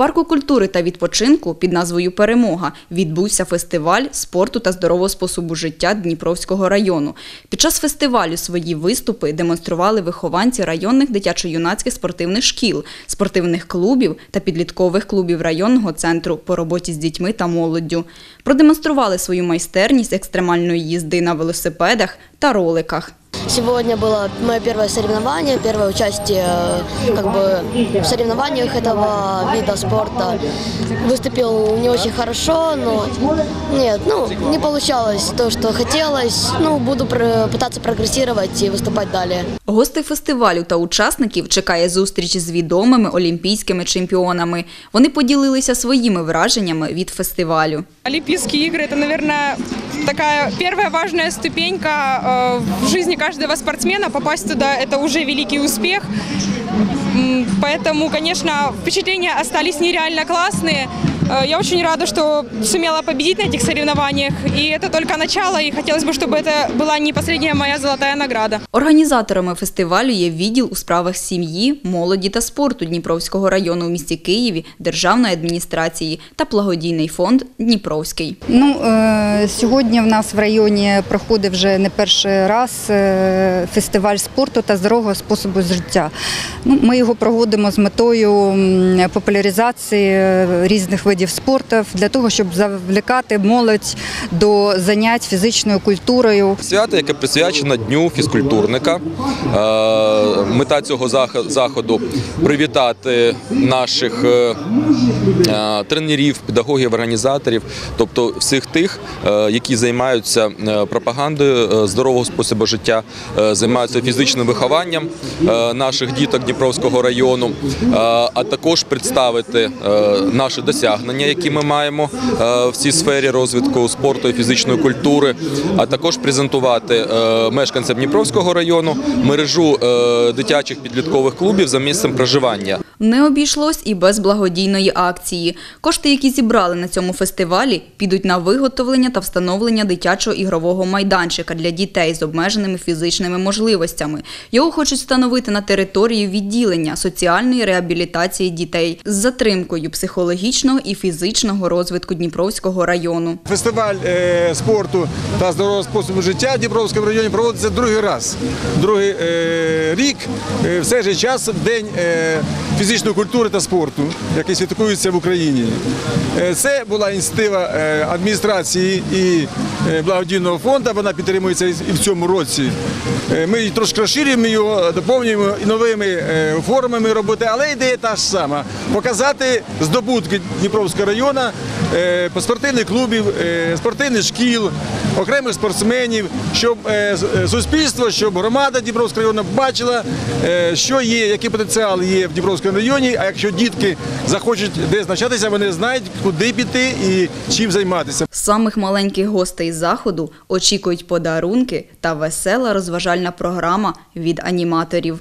парку культури та відпочинку під назвою Перемога відбувся фестиваль спорту та здорового способу життя Дніпровського району. Під час фестивалю свої виступи демонстрували вихованці районних дитячо-юнацьких спортивних шкіл, спортивних клубів та підліткових клубів районного центру по роботі з дітьми та молоддю. Продемонстрували свою майстерність екстремальної їзди на велосипедах та роликах. Сегодня было мое первое соревнование, первое участие э, как бы, в соревнованиях этого вида спорта. Выступил не очень хорошо, но нет, ну, не получалось то, что хотелось. Ну, буду про- пытаться прогрессировать и выступать далее. Гостей фестивалю та учасників чекає зустріч з відомими олімпійськими чемпіонами. Вони поділилися своїми враженнями від фестивалю. Олимпийские игры – это, наверное, такая первая важная ступенька э, в жизни каждого спортсмена. Попасть туда – это уже великий успех. М, Поэтому, конечно, впечатления остались нереально классные. Э, Я очень рада, что сумела победить на этих соревнованиях. И это только начало, и хотелось бы, чтобы это была не последняя моя золотая награда. Організаторами фестивалю є відділ у справах сім'ї, молоді та спорту Дніпровського району у місті Києві, Державної адміністрації та благодійний фонд Дніпровський. Ну, е, сьогодні в нас в районі проходить вже не перший раз е, фестиваль спорту та здорового способу життя. Ну, ми його проводимо з метою м, популяризації е, різних видів спорту для того, щоб завлікати молодь до занять фізичною культурою. Свято, яке присвячено Дню фізкультурника. Е, Мета цього зах- заходу привітати наших е, е, тренерів, педагогів, організаторів, тобто всіх тих, які займаються пропагандою здорового способу життя, займаються фізичним вихованням наших діток Дніпровського району, а також представити наші досягнення, які ми маємо е, в цій сфері розвитку спорту і фізичної культури, а також презентувати е, мешканцям Дніпровського району мережу е, дитячих підліткових клубів за місцем проживання. Не обійшлось і без благодійної акції. Кошти, які зібрали на цьому фестивалі, підуть на виготовлення та встановлення дитячого ігрового майданчика для дітей з обмеженими фізичними можливостями. Його хочуть встановити на території відділення соціальної реабілітації дітей з затримкою психологічного і фізичного розвитку Дніпровського району. Фестиваль е, спорту та здорового способу життя в Дніпровському районі проводиться другий раз. Другий е, рік е, в же час в день е, фізичної культури та спорту, який святкується в Україні. Е, це була ініціатива е, адміністрації і е, благодійного фонду. Вона підтримується і в цьому році. Ми її трошки розширюємо його, доповнюємо новими формами роботи, але ідея та ж сама показати здобутки Дніпровського району спортивних клубів, спортивних шкіл, окремих спортсменів, щоб е, е, суспільство, щоб громада Дніпровського району бачила, е, що є, який потенціал є в Дніпровському районі. А якщо дітки захочуть десь навчатися, вони знають, куди піти і чим займатися. Самих маленьких гостей заходу очікують подарунки та весела розважальна програма від аніматорів.